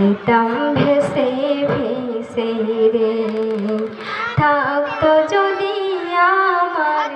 যেতাম ভেসে ভেসে রে। থাকতো যদি আমার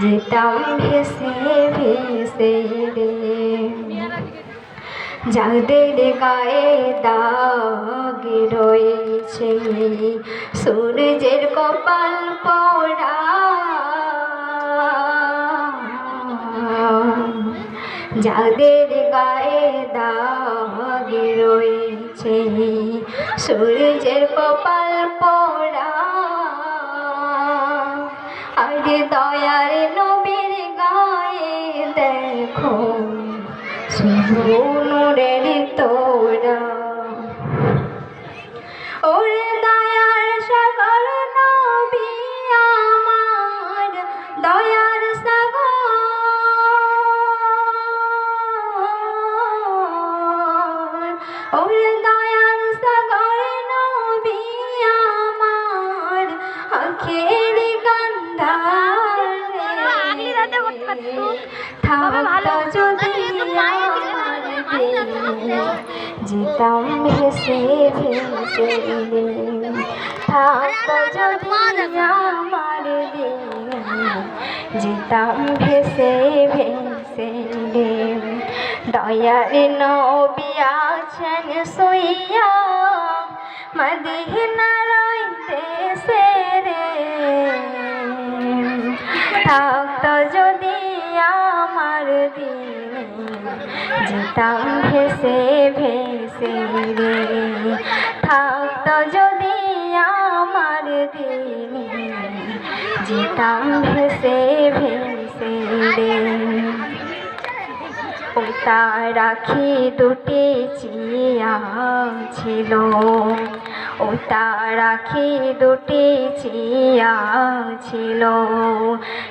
যেতাম ভেসে ভেসে রে। যাদের গায়ে দাগ রয়েছে, সূর্যের কপাল পড়া যাদের গায়ে দাগ রয়েছে সূর্যের কপাল পড়া। আরে দয়ার নবীর গায়ে দেখো সুনুরের তোরা ওরে দয়ার সাগর নবী আমার আখের গন্ধার আগলি রাতে কথা তো যেতাম ভেসে ভেসে থাকতো যদি আমার যেতাম ভেসে ভেসে দয়ার নবী আছেন সইয়া মদিনা রইতেছে রে। থাকতো যদি আমার দিন যেতাম ভেসে ভেসে রে। থাকতো যদি আমার দিন যেতাম ভেসে ভেসে রে। রাখি দুটি চিয়া ছিল। ওটা রাখি দুটি চিয়া ছিল।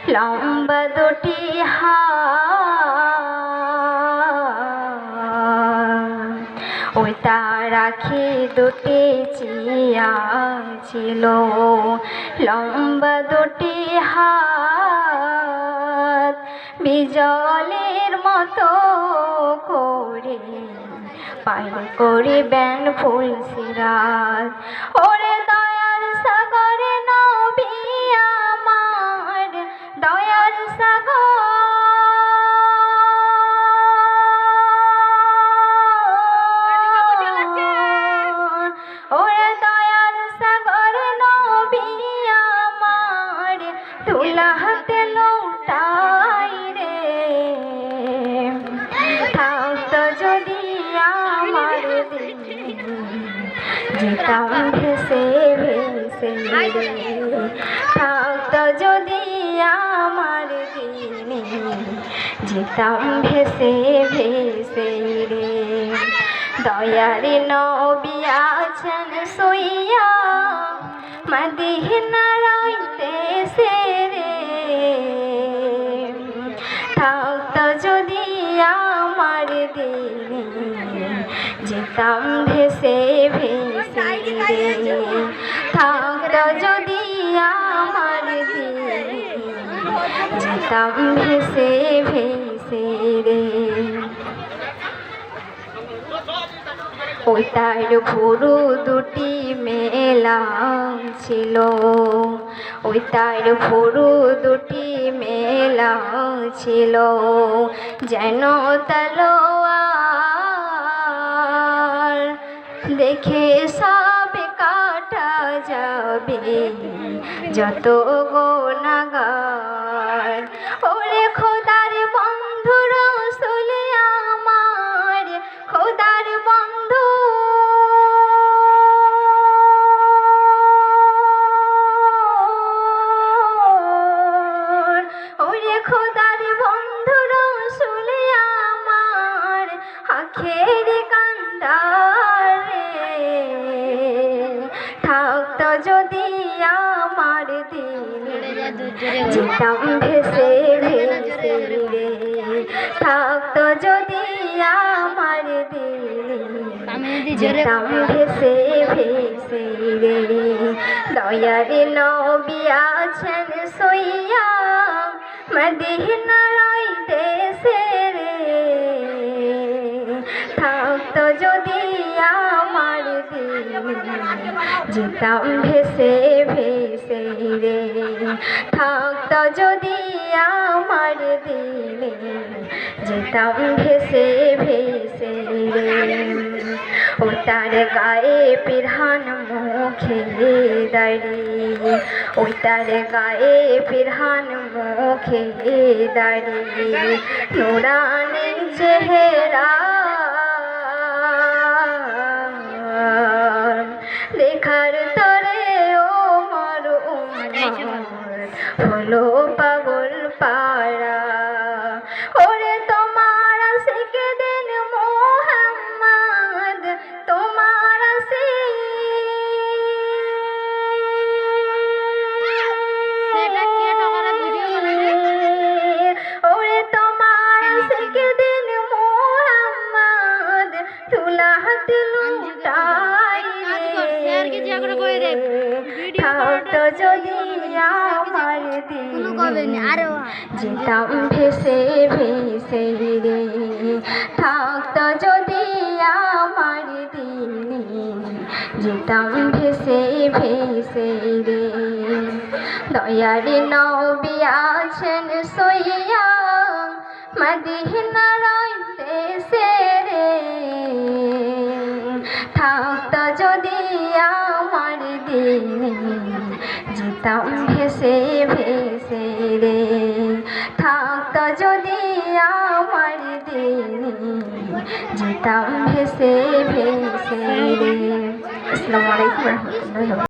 লম্বা দুটি হাত। ওটা রাখি দুটি চিয়া ছিল। লম্বা দুটি হাত। বিজলের মতো করে পার করে ব্যান ফুল সিরাত ওরে দয়ার সাগরে নবী আমার দয়ার সাগর। ওরে দয়ার সাগর নবী আমার তুলা হাতে লৌটাই যেতাম ভেসে ভেসে থাকতো যদি আমার দিনে। যেতাম ভেসে ভেসে রে দয়ার নবী আছেন সইয়া মদিনা রইতেছে রে থাকতো যদি আমার দিনে। যেতাম ভেসে ভেসে থাকতো যদি আমার যেতাম ভেসে ভেসে রে। ওই তার ভুরু দুটি মেলা ছিল। ওই তার ভুরু দুটি মেলা ছিল। যেন তলোয়ার দেখে সব যাবে যত গো গোনাগার ওরে খোদার বন্ধু রসুলে আমার, খোদার বন্ধু। ওরে খোদার বন্ধু রসুলে আমার, আখের কান্দা যেতাম ভেসে ভেসে রে থাকতো যদি আমার দিনে যেতাম ভেসে ভেসে রে দয়ার নবী আছেন সইয়া মদিনার ওই দেশে রে থাকতো যদি যেতাম ভেসে ভেসে রে। থাকতো যদি আমার দিনে যেতাম ভেসে ভেসে রে। ও তার গায়ে পিরহান মুখে দাঁড়িয়ে ওই তার গায়ে পিরহান মুখে দাঁড়িয়ে নোরানি চেহারা পাড়া যেতাম ভেসে ভেসে রে থাকতো যদি আমার দিনে। যেতাম ভেসে ভেসে রে দয়ার নবী আছেন সইয়া মদিনার ওই দেশে রে। থাকতো যেতাম ভেসে ভেসে রে। থাকত যদি আমার দিনে যেতাম ভেসে ভেসে রে। আসসালামু আলাইকুম রহমতুল্লাহ।